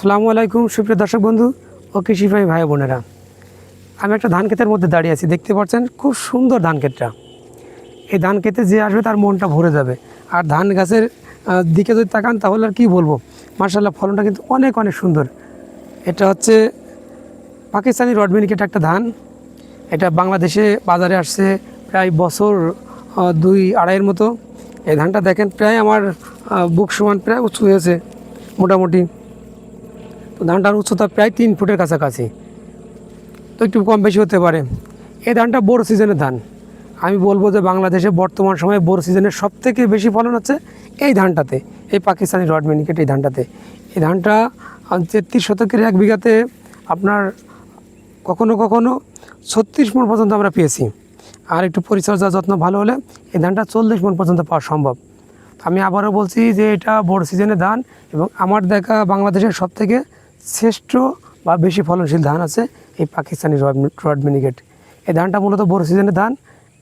আসসালামু আলাইকুম, সুপ্রিয় দর্শক বন্ধু ও কৃষি ভাই বোনেরা। আমি একটা ধান ক্ষেতের মধ্যে দাঁড়িয়ে আছি। দেখতে পাচ্ছেন খুব সুন্দর ধান ক্ষেতটা। এই ধান ক্ষেতে যে আসবে তার মনটা ভরে যাবে। আর ধান গাছের দিকে যদি তাকান তাহলে আর কী বলব? মার্শাল্লাহ ফলনটা কিন্তু অনেক অনেক সুন্দর। এটা হচ্ছে পাকিস্তানি রডমিনিকেট একটা ধান। এটা বাংলাদেশে বাজারে আসছে প্রায় বছর দুই আড়াইয়ের মতো। এই ধানটা দেখেন প্রায় আমার বুক সমান প্রায় উঁচু হয়েছে, মোটামুটি। ধানটার উচ্চতা প্রায় তিন ফুটের কাছাকাছি। তো একটু কম বেশি হতে পারে। এই ধানটা বড় সিজনের ধান। আমি বলব যে বাংলাদেশে বর্তমান সময়ে বড় সিজনের সব থেকে বেশি ফলন হচ্ছে এই ধানটাতে, এই পাকিস্তানি রড মিনিকেট এই ধানটাতে। এই ধানটা তেত্রিশ শতকের এক বিঘাতে আপনার কখনো কখনো ছত্রিশ মন পর্যন্ত আমরা পেয়েছি। আর একটু পরিচর্যা যত্ন ভালো হলে এই ধানটা চল্লিশ মন পর্যন্ত পাওয়া সম্ভব। আমি আবারও বলছি যে এটা বড় সিজনের ধান এবং আমার দেখা বাংলাদেশের সব থেকে শ্রেষ্ঠ বা বেশি ফলনশীল ধান আছে এই পাকিস্তানি রড মিনিকেট। এই ধানটা মূলত বড় সিজনের ধান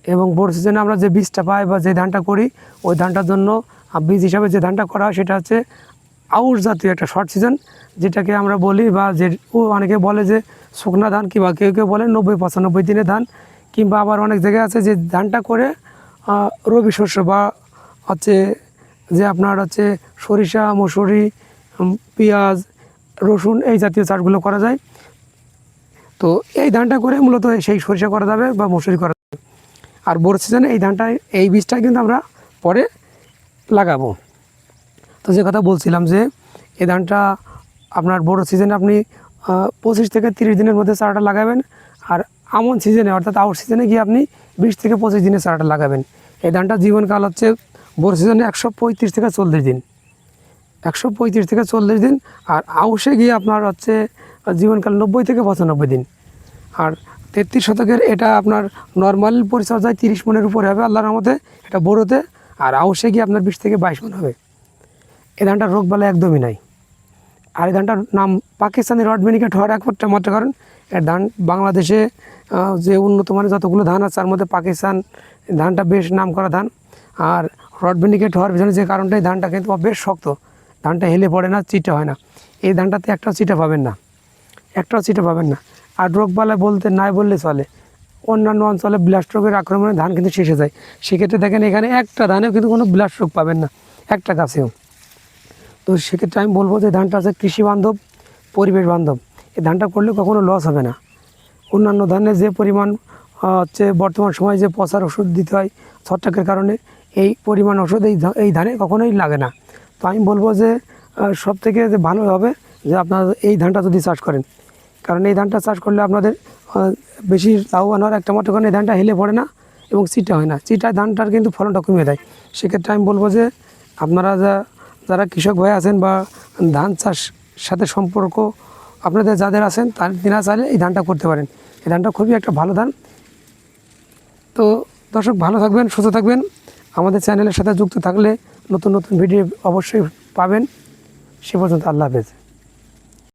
এবং বড় সিজনে আমরা যে বীজটা পাই বা যে ধানটা করি, ওই ধানটার জন্য বীজ হিসাবে যে ধানটা করা হয় সেটা হচ্ছে আউশ জাতীয় একটা শর্ট সিজন, যেটাকে আমরা বলি বা যে, ও অনেকে বলে যে শুকনা ধান কিংবা কেউ কেউ বলে নব্বই পঁচানব্বই দিনের ধান কিংবা আবার অনেক জায়গায় আছে যে ধানটা করে রবি শস্য বা হচ্ছে যে আপনার হচ্ছে সরিষা, মসুরি পেঁয়াজ রসুন এই জাতীয় চাষগুলো করা যায়। তো এই ধানটা করে মূলত সেই সরিষা করা যাবে বা মসুরি করা যাবে। আর বড় সিজনে এই ধানটা, এই বীজটা কিন্তু আমরা পরে লাগাবো। তো যে কথা বলছিলাম যে, এই ধানটা আপনার বড় সিজনে আপনি পঁচিশ থেকে তিরিশ দিনের মধ্যে চারাটা লাগাবেন। আর আমন সিজনে অর্থাৎ আউট সিজনে গিয়ে আপনি বিশ থেকে পঁচিশ দিনে চারাটা লাগাবেন। এই ধানটা জীবনকাল হচ্ছে বড় সিজনে একশো পঁয়ত্রিশ থেকে চল্লিশ দিন। একশো পঁয়ত্রিশ থেকে চল্লিশ দিন, আর আউশে গিয়ে আপনার হচ্ছে জীবনকাল নব্বই থেকে পঁচানব্বই দিন। আর তেত্রিশ শতকের এটা আপনার নর্মাল পরিচর্যায় তিরিশ মনের উপরে হবে, আল্লাহর রহমতে এটা বড়োতে, আর আউশে গিয়ে আপনার বিশ থেকে বাইশ মন হবে। এ ধানটার রোগ বালা একদমই নাই। আর এই ধানটার নাম পাকিস্তানি রড হওয়ার একমাত্র মাত্র কারণ এর ধান বাংলাদেশে যে উন্নত মানের যতগুলো ধান আছে, তার মধ্যে পাকিস্তান ধানটা বেশ নাম করা ধান। আর রড মিনিকেট হওয়ার পিছনে যে কারণটা এই ধানটা কিন্তু বেশ শক্ত। ধানটা হেলে পড়ে না, চিটা হয় না। এই ধানটাতে একটাও চিটা পাবেন না। একটাও চিটা পাবেন না। আর রোগবালা বলতে নাই বললে চলে। অন্যান্য অঞ্চলে ব্লাস্ট রোগের আক্রমণে ধান কিন্তু শেষে যায়। সেক্ষেত্রে দেখেন এখানে একটা ধানেও কিন্তু কোনো ব্লাস্ট রোগ পাবেন না, একটা গাছেও। তো সেক্ষেত্রে আমি বলব যে ধানটা আছে কৃষি বান্ধব, পরিবেশ বান্ধব। এই ধানটা করলে কখনো লস হবে না। অন্যান্য ধানে যে পরিমাণ হচ্ছে বর্তমান সময়ে যে পচার ওষুধ দিতে হয় ছত্রাকের কারণে, এই পরিমাণ ওষুধ এই এই ধানে কখনোই লাগে না। তো আমি বলব যে সব থেকে যে ভালো হবে যে আপনারা এই ধানটা যদি চাষ করেন। কারণ এই ধানটা চাষ করলে আপনাদের বেশি লাভবান হওয়ার একটা মাত্র কারণ এই ধানটা হেলে পড়ে না এবং চিটা হয় না। চিটা ধানটার কিন্তু ফলনটা কমিয়ে দেয় সেক্ষেত্রে আমি বলব যে, আপনারা যা, যারা কৃষক ভাই আছেন বা ধান চাষ সাথে সম্পর্ক আপনাদের যাদের আছেন, তার তিনা চাইলে এই ধানটা করতে পারেন। এই ধানটা খুবই একটা ভালো ধান। তো দর্শক ভালো থাকবেন, সুস্থ থাকবেন। আমাদের চ্যানেলের সাথে যুক্ত থাকলে নতুন নতুন ভিডিও অবশ্যই পাবেন। সে পর্যন্ত আল্লাহ হাফেজ।